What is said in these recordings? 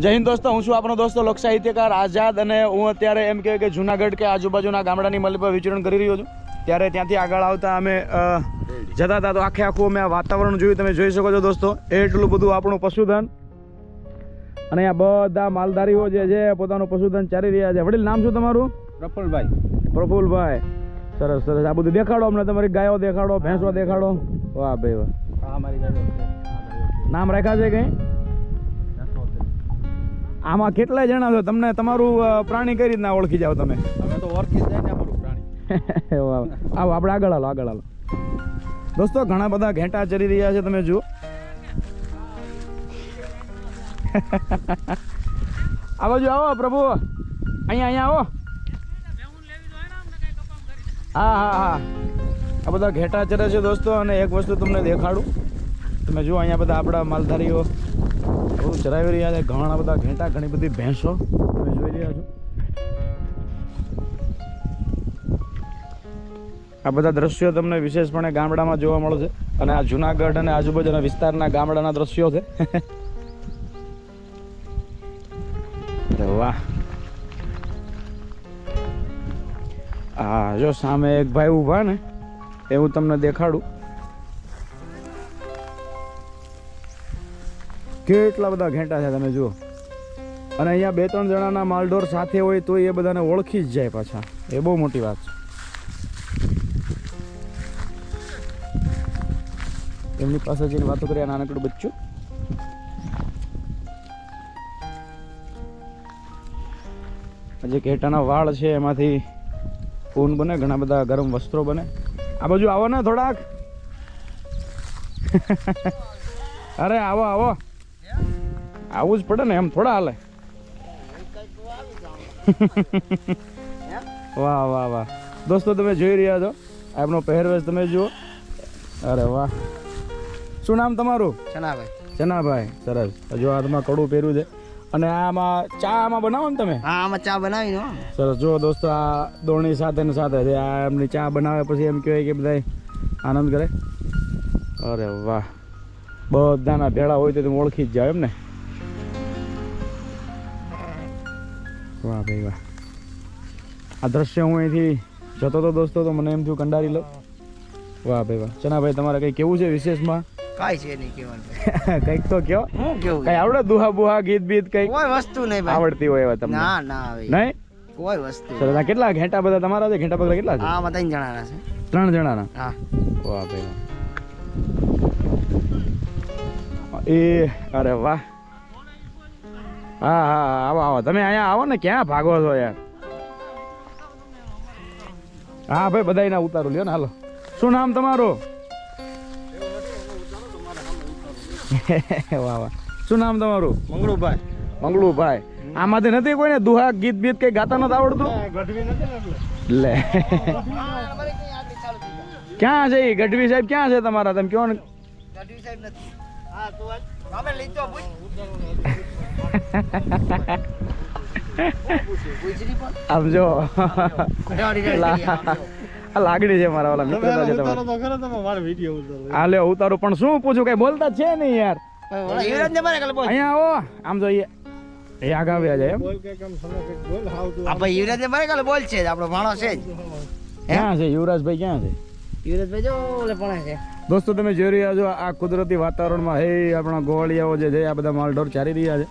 જય હિન્દ દોસ્તો હું છું આપણો દોસ્તો લોક સાહિત્યકાર આઝાદ અને હું અત્યારે એમ કહેવાય કે જુનાગઢ કે આજુબાજુના ગામડાની મળી પર વિચરણ કરી રહ્યો છું. ત્યારે ત્યાંથી આગળ આવતા અમે જતા હતા તો આખે આખું અમે આ વાતાવરણ જોયું. તમે જોઈ શકો છો દોસ્તો એટલું બધું આપણું પશુધન. અને આ બધા માલધારીઓ જે છે પોતાનું પશુધન ચારી રહ્યા છે. વડીલ નામ શું તમારું? પ્રફુલભાઈ. પ્રફુલભાઈ. સરસ સરસ. આ બધું દેખાડો અમને તમારી ગાયો દેખાડો ભેંસો દેખાડો. વાહ ભાઈ વાહ. નામ રાખ્યા છે કંઈ. આમાં કેટલાય જણા છો? તમને તમારું પ્રાણી કઈ રીતના ઓળખી જાવ તમે? અમે તો ઓળખી જાય ને અમારું પ્રાણી. આવો આપણે આગળ હાલો આગળ હાલો. દોસ્તો ઘણા બધા ઘેટા ચરી રહ્યા છે તમે જુઓ. આ બાજુ આવો પ્રભુ. અહીંયા અહીંયા આવો. હા હા હા. આ બધા ઘેટા ચરે છે દોસ્તો અને એક વસ્તુ તમને દેખાડું. તમે જુઓ અહીંયા બધા આપણા માલધારીઓ. બધું ચરાવી રહ્યા છે. ઘણા બધા ઘેટા, ઘણી બધી ભેંસો. જોઈ રહ્યા છો. આ બધા દ્રશ્યો તમને વિશેષપણે ગામડામાં જોવા મળે છે. અને આ જુનાગઢ અને આજુબાજુના વિસ્તારના ગામડાના દ્રશ્યો છે. વાહ. હા જો સામે એક ભાઈ ઊભા ને, એ હું તમને દેખાડું. કેટલા બધા ઘેંટા છે તમે જુઓ. અને અહીંયા બે ત્રણ જણાના માલઢોર સાથે હોય તો એ બધાને ઓળખી જ જાય પાછા. એ બહુ મોટી વાત છે. એમની પાસે જઈને વાતો કરી નાનકડું બચ્ચું. જે ઘેટાના વાળ છે, એમાંથી ઊન બને, ઘણા બધા ગરમ વસ્ત્રો બને. આ બાજુ આવો ને થોડાક. અરે આવો આવો. આવું જ પડે ને એમ થોડા હાલે. વાહ વાહ વાહ. દોસ્તો તમે જોઈ રહ્યા છો? આપનો પહેરવેશ તમે જુઓ. અરે વાહ. શું નામ તમારું? ચનાભાઈ. ચનાભાઈ. સરસ. જો હાથમાં કડું પહેર્યું છે. અને આમાં ચા આમાં બનાવો ને તમે? હા આમાં ચા બનાવી સરસ. જો દોસ્તો આ દોણી સાથે ને સાથે છે. આ એમની ચા બનાવે પછી એમ કહેવાય કે બધા આનંદ કરે. અરે વાહ. બધાના ભેળા હોય તો તમે ઓળખી જ જાઓ એમ ને વાહ ભાઈ વાહ. આ દ્રશ્ય હું અહીંથી જતો હતો દોસ્તો તો મને એમ થયું કંડારી લો વાહ ભાઈ વાહ. ચનાભાઈ તમારે કંઈ કેવું છે વિશેષમાં? કાઈ છે નહીં કેવાનું કંઈક તો કયો? હું કેવું કઈ આવડે દુહા બુહા ગીત બીત કઈ કોઈ વસ્તુ નહીં આવડતી હોય એવા તમને? ના ના આવે નહીં? કોઈ વસ્તુ સરસ. કેટલા ઘેટા બધા તમારા છે? ઘેટા પગલા કેટલા છે? ત્રણ જણાના છે. ત્રણ જણાના? હા. વાહ ભાઈ વાહ. એ અરે વાહ. હા હા આવો આવો. તમે અહીંયા આવો ને ક્યાં ભાગો છો યાર? હા ભાઈ બધા એના ઉતારો લ્યો ને હાલો. શું નામ તમારું? વાહ વાહ. શું નામ તમારું? મંગળુભાઈ. મંગળુભાઈ. આમાંથી નથી કોઈને દુહા ગીત બીત કઈ ગાતા નથી આવડતું? લે. ક્યાં છે એ ગઢવી સાહેબ ક્યાં છે તમારા? તમે આમ જો આ લાગણી છે મારા વાલા મિત્ર છે તમારા. હા લે ઉતારો પણ શું પૂછું? કઈ બોલતા છે નહીં યાર. અહીંયા આવો. આમ જોઈએ. એ આગળ આવ્યા છે એમ. યુવરાજ ને મારે કાલે બોલ છે આપણો ભાણો છે જ. ક્યાં છે? યુવરાજભાઈ ક્યાં છે? યુવરાજભાઈ જો ઓલે પણ છે. દોસ્તો તમે જોઈ રહ્યા છો આ કુદરતી વાતાવરણમાં હે આપણા ગોવાળિયાઓ જે છે આ બધા માલઢોર ચારી રહ્યા છે.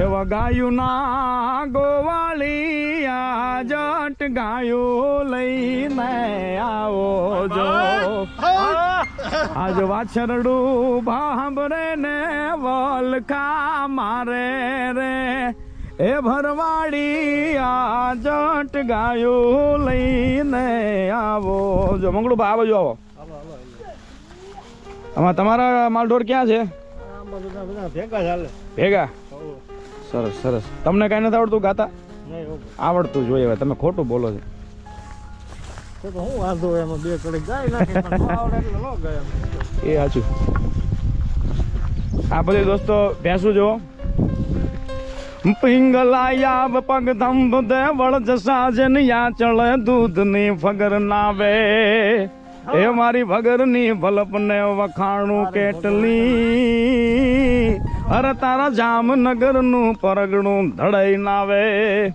એવા ગાયું ના ગોવાળિયા જટ ગાયું લઈને આવો જો. આજ વાછરડું ભાંભરે ને વલખા મારે રે. એ ભરવાડી આ જટ ગાયું લઈને આવો જો. મંગળું આવો જો આવો. આમાં તમારા માલઢોર ક્યાં છે? ભેગા સરસ સરસ. તમને કઈ નથી આવડતું ગાતા? આવડતું જોઈએ હવે. તમે ખોટું બોલો છો. એ સાચું. આ બધી દોસ્તો ભેંસું જો પિંગલાયા પગ ધંભ દે વળ જસા જન યા ચળ દૂધની ફગર નાવે. એ મારી ભગરની ભલપને વખાણું કેટલી? અરે તારા જામનગરનું પરગણું ધડાઈ નાવે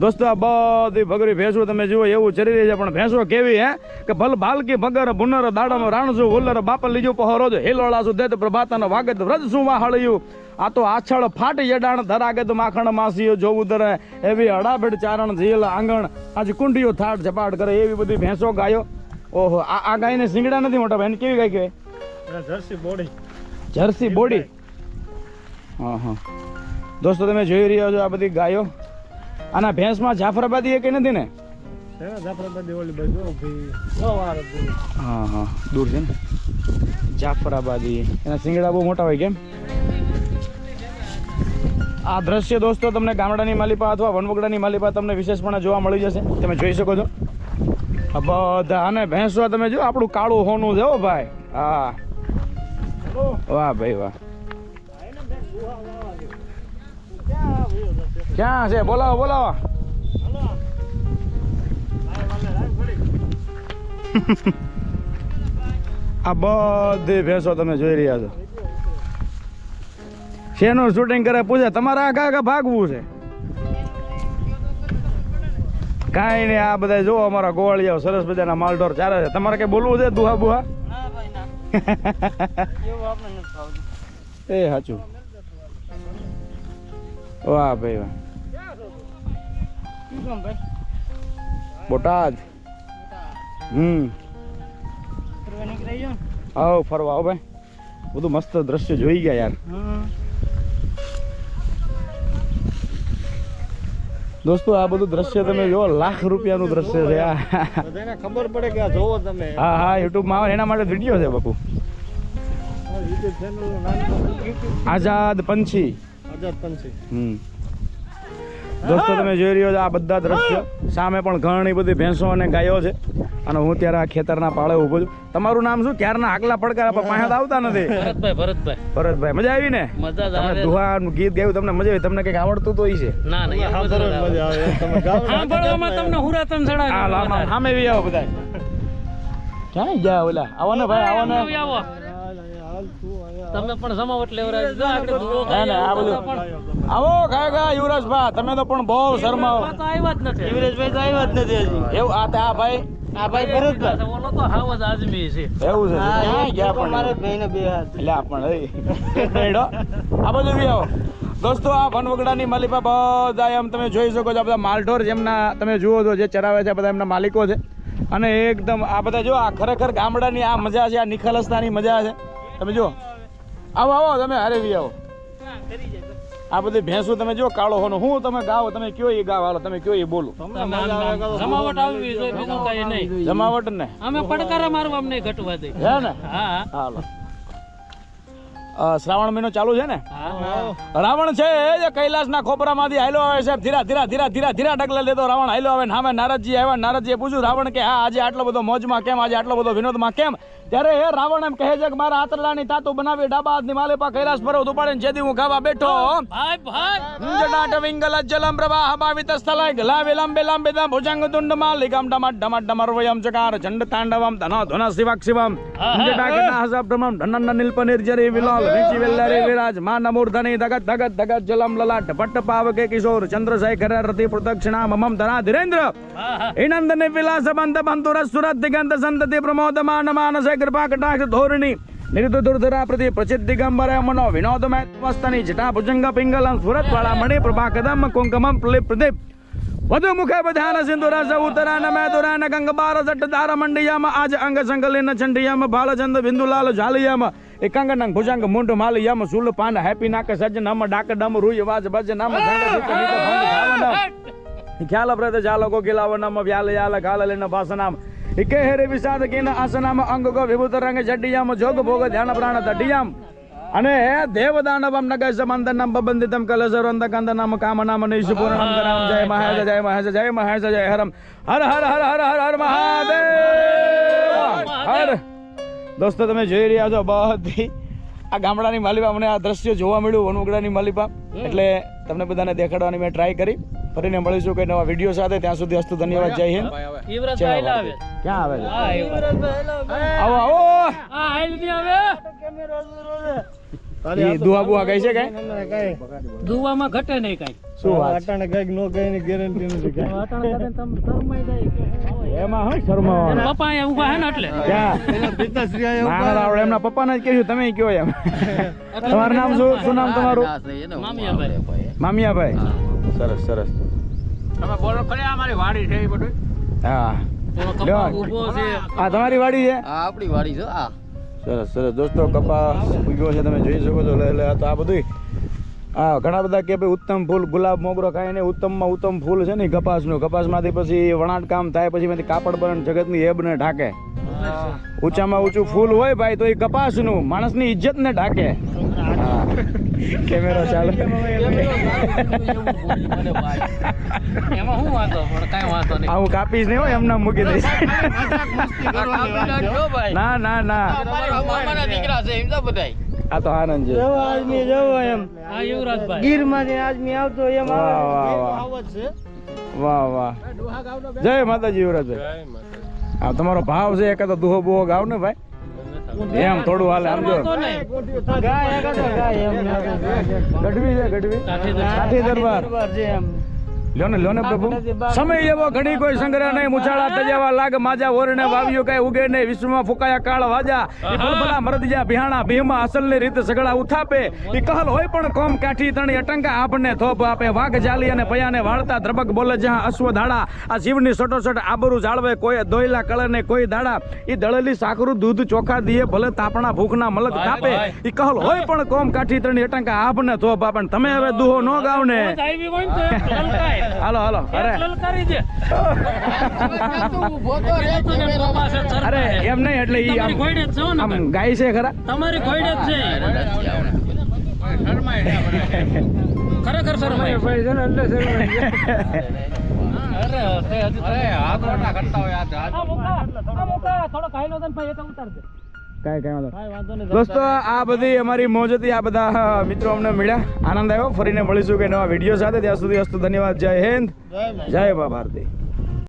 દોસ્તો આ બધી ભગરી ભેંસો તમે જુઓ એવું ચરી રહી છે પણ ભેંસો કેવી હે? કે ભલ ભાલકી ભગર ભુનર દાડામાં રાણસું હુલ્લર બાપલ લીજો પહોરો જો. દેત પ્રભાતાનો વાગત વ્રજ શું વાહળ્યું? આ તો આછળ ફાટ જડાણ ધરાગત માખણ માસીઓ જોવું ધરે એવી અડાભેડ ચારણ ઝીલ આંગણ. આજ કુંડીઓ થાટ ઝપાટ કરે એવી બધી ભેંસો ગાયો. ઓહો આ આ ગાયને સિંગડા નથી મોટા ભાઈ કેવી ગાય કહેવાય? Jersey body. Jersey body? હા હા. દોસ્તો તમે જોઈ રહ્યા છો આ બધી ગાયો? આના ભેંસમાં જાફરાબાદી એ કઈ નથી ને? હા હા. દૂર છે ને? જાફરાબાદી. એના સિંગડા બહુ મોટા હોય કેમ? આ દ્રશ્ય દોસ્તો તમને ગામડાની માલિપા અથવા વનવગડાની માલિપા તમને વિશેષપણે જોવા મળી જશે. તમે જોઈ શકો છો. બધા અને ભેંસો તમે જો, આપણું કાળું હોનું છે ભાઈ. હા. વાહ ભાઈ વાહ. ક્યાં છે? બોલાવો બોલાવો. આ બધી ભેંસો તમે જોઈ રહ્યા છો. શેનું શૂટિંગ કરે પૂછે, તમારે આ આગા ભાગવું છે? કાંઈ નહીં આ બધા જો અમારા ગોવાળિયાઓ સરસ મજાના માલઢોર ચાલે છે. તમારે કઈ બોલવું છે દુહા બુહા? એ સાચું. વાહ ભાઈ વાહ. બોટાદ. હમ. આવો ફરવા આવો ભાઈ. બધું મસ્ત દ્રશ્ય જોઈ ગયા યાર. દોસ્તો આ બધું દ્રશ્ય તમે જો લાખ રૂપિયાનું દ્રશ્ય છે. આ બધાને ખબર પડે કે આ જોવો તમે. હા હા યુટ્યુબમાં આવે એના માટે વીડિયો છે બાપુ. યુટ્યુબ આઝાદ પંછી. આઝાદ પંછી. હમ. દોસ્તો તમે જોઈ રહ્યો છો આ બધા દ્રશ્યો. સામે પણ ઘણી બધી ભેંસો અને ગાયો છે. અને હું ત્યારે આ ખેતરના પાળે ઊભો છું. તમારું નામ શું? ક્યારના આગલા પડકાર આપણા પાસે આવતા નથી. ભરતભાઈ ભરતભાઈ. ભરતભાઈ મજા આવી ને? મજા આવે. દુહાનું ગીત ગાયું તમને મજા આવી. તમને કંઈક આવડતું તો ઈ છે ના ના એ બધું સાંભળવાની મજા આવે. તમે ગાઓ સાંભળવામાં તમને હુરાતન હા સામે આવી આવો બધા. ક્યાં ગયા ઓલા? આવો ને ભાઈ આવો ને. આવો તમે પણ જમાવટ લેવરાજ આગળ આ બધું આવો ખાય ખા યુવરાજભાઈ તમે તો પણ બહુ શરમાવો તો આવ્યા જ નથી. યુવરાજભાઈ તો આવ્યા જ નથી હજી. એવું? આ તે આ ભાઈ? આ ભાઈ ભરતભાઈ. ઓલો તો હાવ જ આદમી છે. એવું છે? ક્યાં ગયા પણ? પણ મારે ભાઈને બે હાથ. એટલે આ એ. એક આ બધું બી આવો. દોસ્તો આ વનવગડાની માલિપા બધા એમ તમે જોઈ શકો છો આ બધા માલઢોર જેમના તમે જુઓ છો જે ચરાવે છે બધા એમના માલિકો છે. અને એકદમ આ બધા જો આ ખરેખર ગામડાની આ મજા છે આ નિખલસતાની મજા છે. તમે જુઓ. આવો આવો તમે હારે બી આવો. આ બધી ભેંસું તમે જો કાળો હોનો હું તમે ગાવો તમે કયો એ ગાવ? હાલો તમે કયો એ બોલો. જમાવટ આવવી જોઈએ બીજું કઈ નહીં. જમાવટ ને. અમે પડકારા મારવા અમને ઘટવા દે. હે ને? હા. હાલો. શ્રાવણ મહિનો ચાલુ છે ને? રાવણ છે એ ના ખોપરા ખોપરામાંથી હાલો આવે છે ધીરા ધીરા ધીરા ધીરા ધીરા ડગલા લેતો રાવણ હાલો આવે નામે સામે નારદજી આવ્યા નારદજીએ પૂછ્યું રાવણ કે હા આજે આટલો બધો મોજમાં કેમ? આજે આટલો બધો વિનોદમાં કેમ? ત્યારે એ રાવણ એમ કહે છે કે મારા આતરલાની તાતું બનાવી ડાબા હાથની માલિપા કૈલાસ પર ઉપાડે જેથી હું ખાવા બેઠો ભાઈ ભાઈ. જડાટ વિંગલ જલમ પ્રવાહ ભાવિત સ્થલાય. ગલા વિલમ બિલમ બિદમ ભુજંગ તુંડ માલિકમ ડમટ ડમટ ડમર વયમ ચકાર ચંડ તાંડવમ ધન ધન શિવક શિવમ. જટાકના હસબ ડમમ ધનન નીલપ નિર્જરી વિલાલ. વિચી વેલ્લારી વિરાજ માન મૂર્ધની ધગત ધગત ધગત જલમ લલાટ. ભટ્ટ પાવકે કિશોર ચંદ્રશેખર રતિ પ્રદક્ષિણા મમમ ધરા ધીરેન્દ્ર ઇનંદન વિલાસ બંધ બંધુર સુરત દિગંત સંતતિ પ્રમોદમાન માનસે ધોરણી નિરુદ્ધ દુર્ધરા પ્રતિ પ્રચિત દિગંબર મનો વિનોદ મસ્તની જટા ભુજંગ પિંગલમ સુરત વાળા મણિ પ્રભા કદમ કુંકમમ પ્રલિપ પ્રદીપ. વધુ મુખે બધાન સિંધુરા સઉતરાન મેદુરાન ગંગબાર જટ દાર મંડિયામ. આજ અંગ સંકલિન ચંડિયામ ભાલચંદ બિંદુલાલ ઝાલિયામ. એકાંગ નંગ ભુજંગ મુંડ માલિયામ. સુલ પાન હેપી નાક સજ નમ ડાક ડમ રૂય વાજ ભજ નમ સંગ ખ્યાલ પ્રત જાલકો કિલાવનમ વ્યાલ યાલ કાલ લેન ભાસનામ. ઇકે હેરે વિષાદ કિન આસનામ અંગ ગો વિભૂત રંગ જડિયામ જોગ ભોગ ધ્યાન પ્રાણ તડિયામ અને દેવદાનવમ નગર સમંદનમ બબંદિતમ કલસરવંત કંદનમ કામનામ નિશુપુરણમ કરામ. જય મહેશ જય મહેશ જય મહેશ જય હરમ. હર હર હર હર હર હર મહાદેવ. હર. દોસ્તો તમે જોઈ રહ્યા છો બધી. આ ગામડાની માલિપા મને આ દ્રશ્ય જોવા મળ્યું વનવગડાની માલિપા. એટલે તમને બધાને દેખાડવાની મેં ટ્રાય કરી. ફરીને મળીશું કે નવા વીડિયો સાથે ત્યાં સુધી અસ્તુ ધન્યવાદ જય હિન્દ ક્યાં આવે છે આવો આવો હા હાલની આવે ઈ દુઆ બુઆ ગઈ છે કઈ દુવામાં ઘટે નહીં કાંઈ શું અટાણે કંઈક નો કઈ ની ગેરંટી નથી એમાં હું શરમાવાનું પપ્પા એ ઊભા હે ને એટલે ક્યાં પિતાશ્રી આયા ના ના આવડે એમના પપ્પાને જ કહ્યું તમે કયો એમ તમારું નામ શું શું નામ તમારું મામિયાભાઈ મામિયાભાઈ સરસ સરસ. તમે બોલો ખરી અમારી વાડી છે એ બધું. હા. આ તમારી વાડી છે? આ આપણી વાડી છે આ. સરસ સરસ. દોસ્તો કપાસ ઉગ્યો છે તમે જોઈ શકો છો. એટલે આ તો આ બધું હા ઘણા બધા કે ભાઈ ઉત્તમ ફૂલ ગુલાબ મોગરો ખાય ને ઉત્તમમાં ઉત્તમ ફૂલ છે ને કપાસનું. કપાસમાંથી પછી વણાટ કામ થાય પછી એમાંથી કાપડ બરણ જગતની એબને ઢાકે. ઊંચામાં ઊંચું ફૂલ હોય ભાઈ તો એ કપાસનું માણસની ઇજ્જતને ઢાકે. કેમેરો ચાલે. એમાં શું વાંધો? પણ કાંઈ વાંધો નહીં. આવું કાપીશ નહીં હોય એમને મૂકી દઈશ. ના ના ના. મામાના દીકરા છે એમ તો બધાય. આ તો આનંદ છે. જવો આદમી જવો એમ. હા યુવરાજભાઈ. ગીરમાંથી આદમી આવતો એમ વાહ આવે. વાહ વાહ. વાહ વાહ. જય માતાજી યુવરાજભાઈ. આ તમારો ભાવ છે એક તો દુહો બુહો ગાવ ને ભાઈ. એમ થોડું હાલે આમ જો. વાંધો નહીં. ગાય આગળ તો ગાય એમ ગઢવી છે ગઢવી. કાઠી દરબાર છે એમ. લ્યો ને લ્યો ને પ્રભુ. સમય એવો ઘડી કોઈ સંગ્રહ નહીં મુછાળા તજાવા લાગ માજા ઓરણે વાવ્યો કઈ ઉગે નહીં વિશ્વમાં ફૂકાયા કાળ વાજા. ઈ ભલભલા મરદજા બિહાણા ભીમા અસલની રીતે સગળા ઉથાપે. ઈ કહલ હોય પણ કોમ કાઠી તણી અટંકા આપને થોપ આપે. વાઘ જાલી અને પયાને વાળતા દ્રબક બોલે જ્યાં અશ્વ ધાડા આ જીવની સટોસટ આબરૂ જાળવે કોઈ દોયલા કળે ને કોઈ દાડા. એ દળેલી સાકરું દૂધ ચોખા દીએ ભલે તાપણા ભૂખના મલક તાપે ઈ કહલ હોય પણ કોમ કાઠી તણી અટંકા આપને થોપ આપે. તમે હવે દુહો નો ગાવ ને તો હાલો હાલો અરે. લલકારી દે તું અરે એમ નહીં એટલે ઈ આમ ઘોડે છો ને આમ ગાય છે ખરા? તમારી ઘોડે જ છે. ખરેખર શરમાય ભાઈ છે ને એટલે શરમાય અરે તે હજુ અરે હાથ મોટા કરતા હોય આ હાથ થોડો કાયલો ભાઈ એ તો ઉતાર દે કાંઈ કાંઈ વાંધો દોસ્તો આ બધી અમારી મોજ હતી આ બધા મિત્રો અમને મળ્યા. આનંદ આવ્યો. ફરીને મળીશું કે નવા વીડિયો સાથે. ત્યાં સુધી અસ્તુ ધન્યવાદ. જય હિન્દ. જય બા જય મા ભારતી.